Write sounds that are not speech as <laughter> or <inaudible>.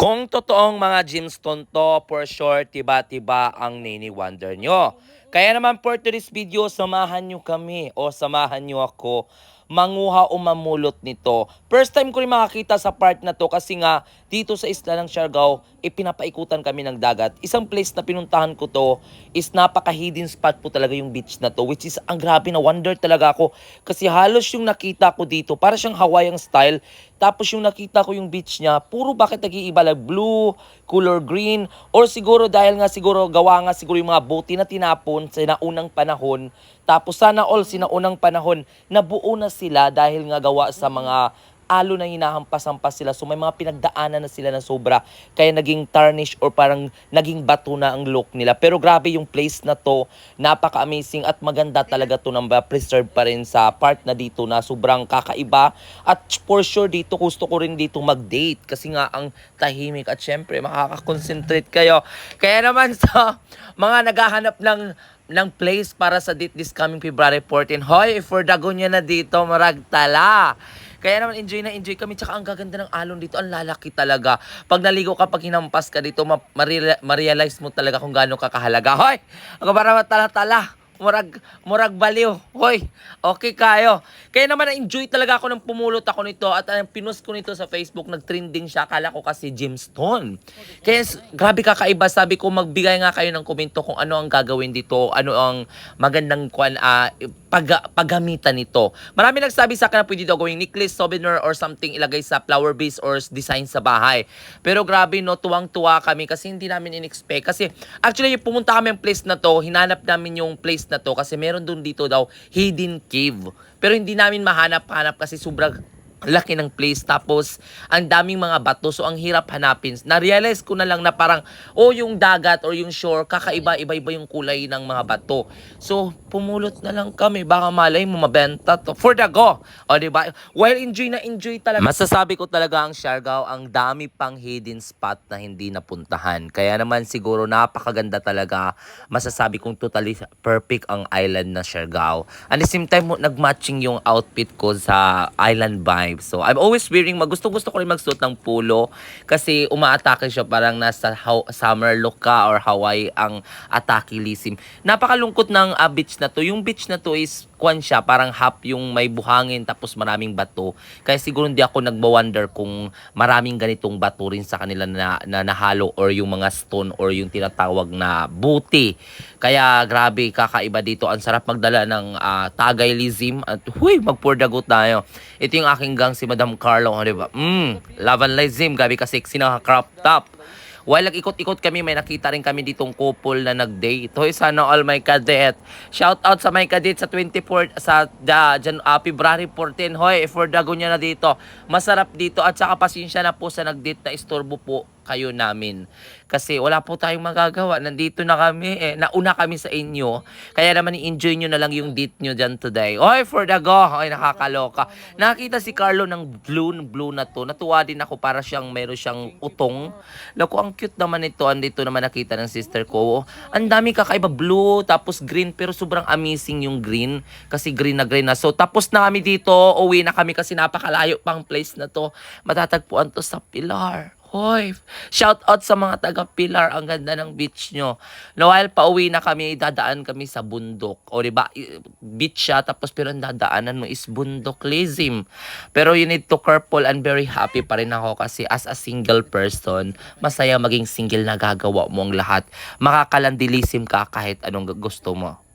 Kung totoong mga gemstone to, for sure, tiba-tiba ang Nini Wonder nyo. Kaya naman for today's video, samahan nyo kami o samahan nyo ako manguha o mamulot nito. First time ko rin makakita sa part na to kasi nga dito sa isla ng Siargao, ipinapaikutan kami ng dagat. Isang place na pinuntahan ko to is napaka-hidden spot po talaga yung beach na to which is ang grabe na wonder talaga ako kasi halos yung nakita ko dito para siyang Hawaiian style tapos yung nakita ko yung beach niya, puro bakit nag-iiba like blue, color green, or siguro dahil nga siguro gawa nga siguro yung mga bote na tinapon sa naunang panahon. Tapos sana all sinaunang panahon, nabuo na sila dahil nga gawa sa mga alo na hinahampas-hampas sila. So may mga pinagdaanan na sila na sobra. Kaya naging tarnish or parang naging bato na ang look nila. Pero grabe yung place na to. Napaka-amazing at maganda talaga to na preserve pa rin sa part na dito na sobrang kakaiba. At for sure dito gusto ko rin dito mag-date kasi nga ang tahimik at syempre makaka-concentrate kayo. Kaya naman <laughs> sa mga naghahanap ng ng place para sa date this coming February 14. Hoy, for dagonya na dito, maragtala. Kaya naman enjoy na enjoy kami. Tsaka ang gaganda ng alon dito. Ang lalaki talaga. Pag naligo ka, pag hinampas ka dito, ma- ma-realize mo talaga kung gaano kakahalaga. Hoy! Ako para matala-tala. Murag, murag baliw. Hoy, okay kayo. Kaya naman na-enjoy talaga ako nang pumulot ako nito at ang pinost ko nito sa Facebook, nag-trending siya. Akala ko kasi gemstone. Kaya grabe kakaiba. Sabi ko, magbigay nga kayo ng komento kung ano ang gagawin dito, ano ang magandang kwan, ah, pag, paggamitan nito. Marami nagsabi sa akin na pwede daw gawing necklace, souvenir, or something ilagay sa flower base or design sa bahay. Pero grabe no, tuwang-tuwa kami kasi hindi namin in-expect. Kasi actually, pumunta kami ang place na to, hinanap namin yung place na to kasi meron dun dito daw hidden cave. Pero hindi namin mahanap-hanap kasi sobrang laki ng place tapos ang daming mga bato. So ang hirap hanapin. Na-realize ko na lang na parang oh yung dagat or yung shore kakaiba iba-iba yung kulay ng mga bato. So pumulot na lang kami. Baka malay mo mabenta to. For the go! O di ba? While enjoy na enjoy talaga. Masasabi ko talaga ang Siargao ang dami pang hidden spot na hindi napuntahan. Kaya naman siguro napakaganda talaga. Masasabi kong totally perfect ang island na Siargao. And the same time nagmatching yung outfit ko sa island vibe so I'm always wearing mag gusto gusto ko rin magsuot ng polo kasi umaatake siya parang nasa how, summer look ka or Hawaii ang atakilism napakalungkot ng ah, beach na to. Yung beach na to is kwan siya parang half yung may buhangin tapos maraming bato. Kaya siguro hindi ako nagba-wonder kung maraming ganitong bato rin sa kanila na, na nahalo or yung mga stone or yung tinatawag na buti. Kaya grabe kakaiba dito. Ang sarap magdala ng ah, tagay lizim at huy magpurdagot tayo. Ito yung aking gang si Madam Carlo. Di ba? Mm, lavan lizim. Gabi ka sexy na crop top While nag-ikot-ikot kami, may nakita rin kami ditong couple na nag-date. Hoy, sana all my cadet. Shout out sa my cadet sa 24, sa da, Jan, ah, February 14. Hoy, for dago niya na dito. Masarap dito at saka pasensya na po sa nag-date na istorbo po kayo namin. Kasi wala po tayong magagawa. Nandito na kami. Eh, nauna kami sa inyo. Kaya naman i-enjoy nyo na lang yung date nyo dyan today. Oy, for the go. Oy, nakakaloka. Nakita si Carlo ng blue, blue na to. Natuwa din ako para siyang meron siyang utong. Lako, ang cute naman ito. Andito naman nakita ng sister ko. Ang dami kakaiba. Blue, tapos green. Pero sobrang amazing yung green. Kasi green na green na. So, tapos na kami dito. Uwi na kami kasi napakalayo pang place na to. Matatagpuan to sa Pilar. Hoy, shout out sa mga taga Pilar, ang ganda ng beach nyo. Na while pauwi na kami, dadaan kami sa bundok. O diba, i- beach siya, tapos pero ang dadaanan mo is bundok lizim. Pero you need to careful and very happy pa rin ako kasi as a single person, masaya maging single na gagawa mo ang lahat. Makakalandilism ka kahit anong gusto mo.